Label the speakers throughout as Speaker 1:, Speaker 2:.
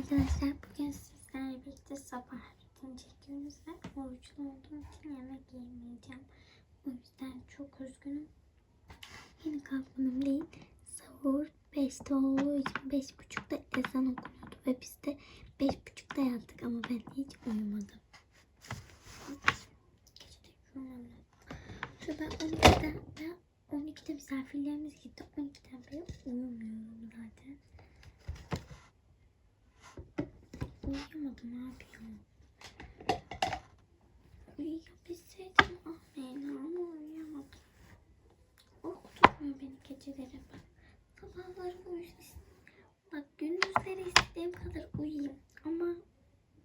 Speaker 1: Arkadaşlar bugün sizlerle birlikte sabah rutin çekiyoruz ve oruçlu olduğum için yemek yemeyeceğim. O yüzden çok üzgünüm. Yeni kalkmadım değil. Sahur 5'te olduğu için 5.30'da ezan okunuyordu ve biz de 5.30'da yattık ama ben hiç uyumadım. Uyumadım. Şurada 12'de, ve 12'de misafirlerimiz gitti. 12'den beri uyumuyorum Uyuyamadım abi ya. Uyuyabilseydim ah Leyla ama uyuyamadım. Korkutmuyor beni geceleri bak. Sabahları uyusun. Bak gündüzleri istediğim kadar uyuyayım. Ama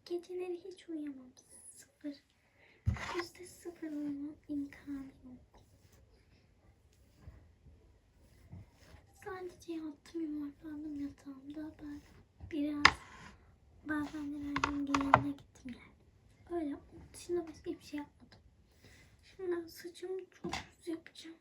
Speaker 1: geceleri hiç uyuyamam. Sıfır. Yüzde sıfır uyumam imkanı yok. Sadece yattım yuvarlandım yatağımda. Ben biraz Bazen de verdiğim gün yanına gittim yani. Öyle. Onun dışında başka bir şey yapmadım. Şimdi saçımı çok düz yapacağım.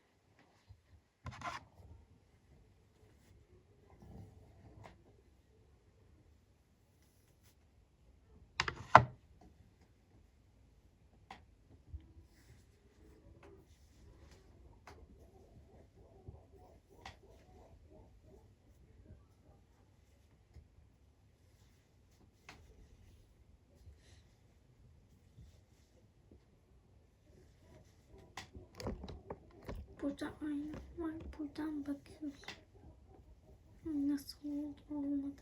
Speaker 1: Burada ayna var. Buradan bakıyoruz. Nasıl oldu olmadı.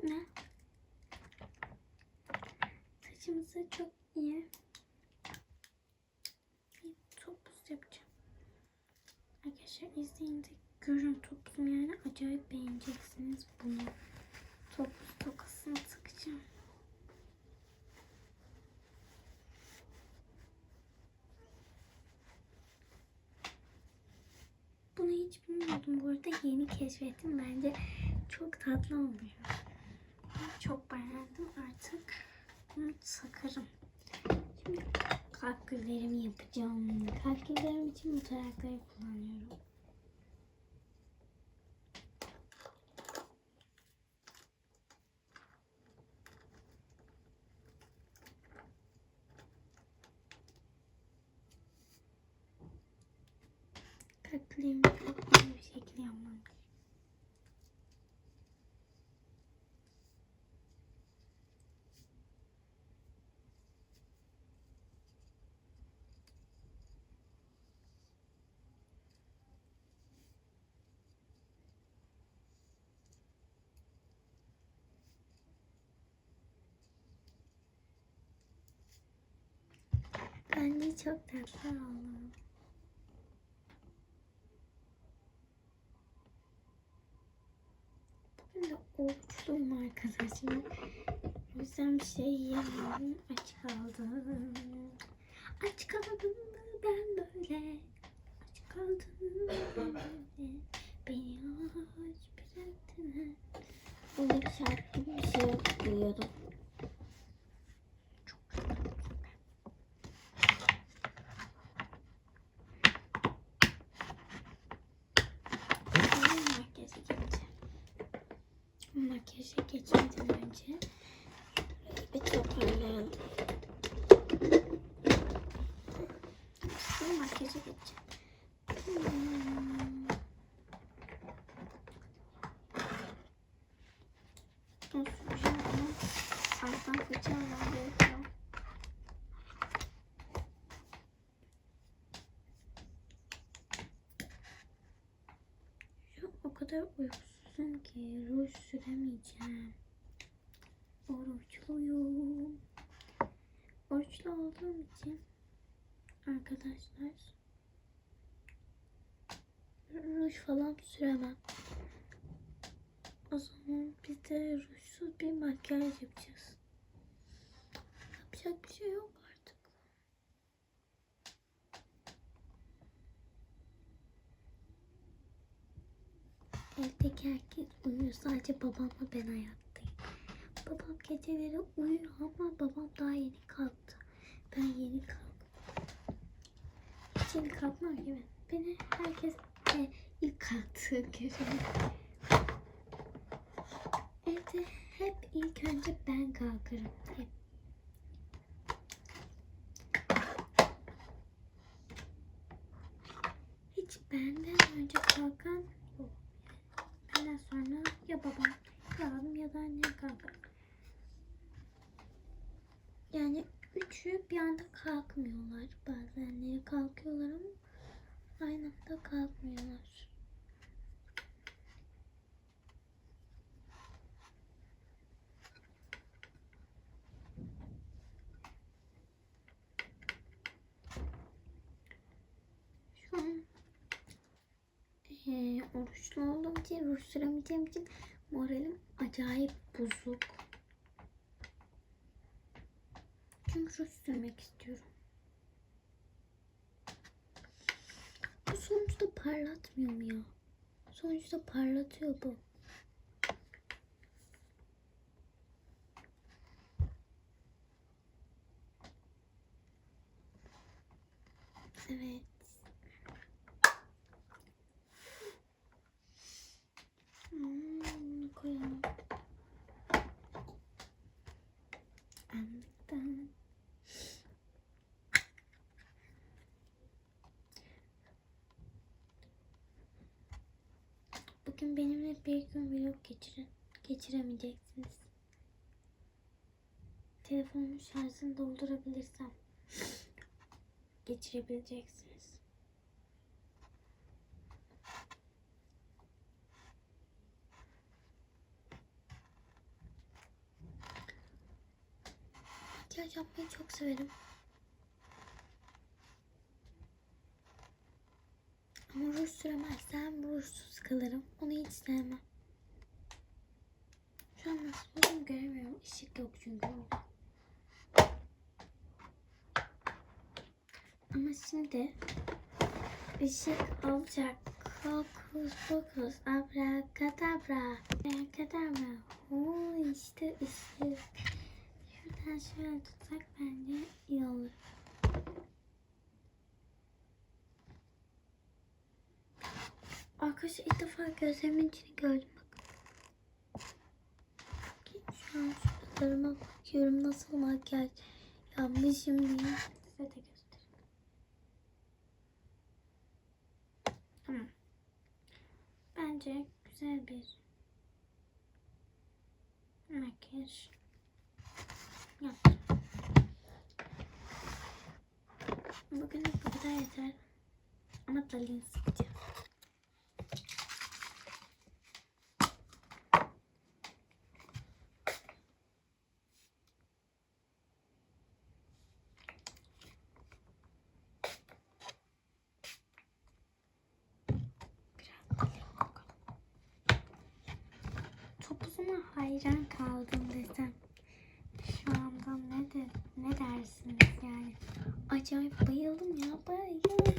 Speaker 1: Şimdi saçımızı çok iyi bir topuz yapacağım. Arkadaşlar izleyince görün topuzum yani acayip beğeneceksiniz bunu. Topuz tokasını takacağım. Bunu hiç bilmiyordum bu arada yeni keşfettim bence çok tatlı oluyor. Çok beğendim artık bunu takarım. Şimdi kalp güllerimi yapacağım. Kalp güllerim için bu tarakları kullanıyorum. Kalplerimi çok iyi bir şekilde yapmam gerekiyor. Bence çok tatlı oldu. Bugün de oruçluyum. O yüzden bir şey yiyemiyorum. Aç kaldım. Aç kaldım ben böyle. Aç kaldım ben böyle. Beni aç bıraktın. Bir şarkı bir şey duyuyordum. Çok güzel. Şimdi makyaja geçeceğim. Makyaja geçmeden önce bir toparlayalım. Sonra makyaja geçeceğim. Hmm. Alttan. Şu an o kadar uykusuzum ki ruj süremeyeceğim. Oruçluyum. Oruçlu olduğum için arkadaşlar ruj falan süremem. O zaman biz de rujsuz bir makyaj yapacağız. Yapacak bir şey yok artık. Evdeki herkes uyuyor. Sadece babamla ben hayattayım. Babam geceleri uyuyor ama babam daha yeni kalktı. Ben yeni kalktım. Hiç yeni kalkmam gibi. Beni herkes e, ilk kalktığı görüyor. Evde hep ilk önce ben kalkarım. Hep. Hiç benden önce kalkan yok. Benden sonra ya babam ya abim ya da annem kalkar. Yani üçü bir anda kalkmıyorlar. Bazenleri kalkıyorlar ama aynı anda kalkmıyorlar. Şu an eee, oruçlu olduğum için, ruj süremeyeceğim için moralim acayip bozuk. Çünkü ruj sürmek istiyorum. Bu sonuçta parlatmıyor mu ya? Sonuçta parlatıyor bu. Evet. Hmm, bunu koyalım. Anladım. Bugün benimle bir gün vlog geçirin. Geçiremeyeceksiniz. Telefonumun şarjını doldurabilirsem geçirebileceksiniz. Makyaj yapmayı çok severim. Ama ruj süremezsem rujsuz kalırım. Onu hiç sevmem. Şu an nasıl olduğumu göremiyorum. Işık yok çünkü. Ama şimdi ışık olacak. Hokus pokus abrakadabra. Abrakadabra. Oo işte ışık. Şuradan şöyle tutsak bence iyi olur. Arkadaşlar ilk defa gözlerimin içini gördüm bak. Şu an şuralarıma bakıyorum nasıl makyaj yapmışım diye. Size de göstereyim. Tamam. Bence güzel bir makyaj yaptım. Bugünlük bu kadar yeter. Ama dalını sıkacağım. Topuzuma hayran kaldım desem. Şu anda ne de ne dersiniz yani? Acayip bayıldım ya bayıldım.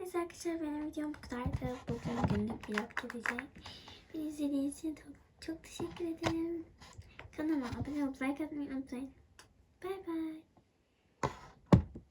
Speaker 1: Neyse arkadaşlar benim videom bu kadardı. Bugün günlük vlog gelecek. Beni izlediğiniz için çok, çok teşekkür ederim. Kanalıma abone olup like atmayı unutmayın. Bay bay.